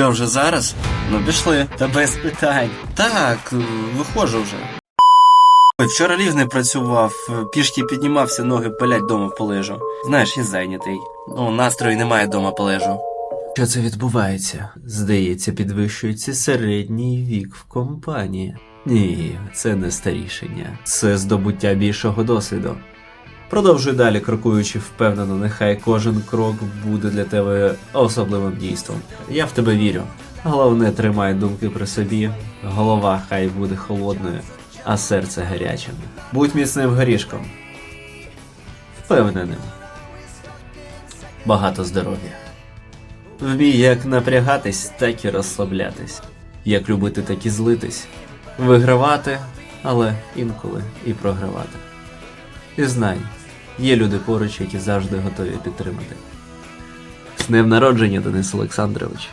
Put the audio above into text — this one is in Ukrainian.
Що вже зараз? Ну пішли. Та без питань. Так, е, виходжу вже. Вчора лів не працював, е, пішки піднімався, ноги пилять дома полежу. Знаєш, я зайнятий. Ну, настрою немає дома полежу. Що це відбувається? Здається, підвищується середній вік в компанії. Ні, це не старішення, це здобуття більшого досвіду. Продовжуй далі, крокуючи впевнено, нехай кожен крок буде для тебе особливим дійством. Я в тебе вірю. Головне, тримай думки при собі, голова хай буде холодною, а серце гарячим. Будь міцним горішком. Впевненим. Багато здоров'я. Вмій як напрягатись, так і розслаблятись. Як любити, так і злитись. Вигравати, але інколи і програвати. І знай, є люди поруч, які завжди готові підтримати. З днем народження, Денис Олександрович.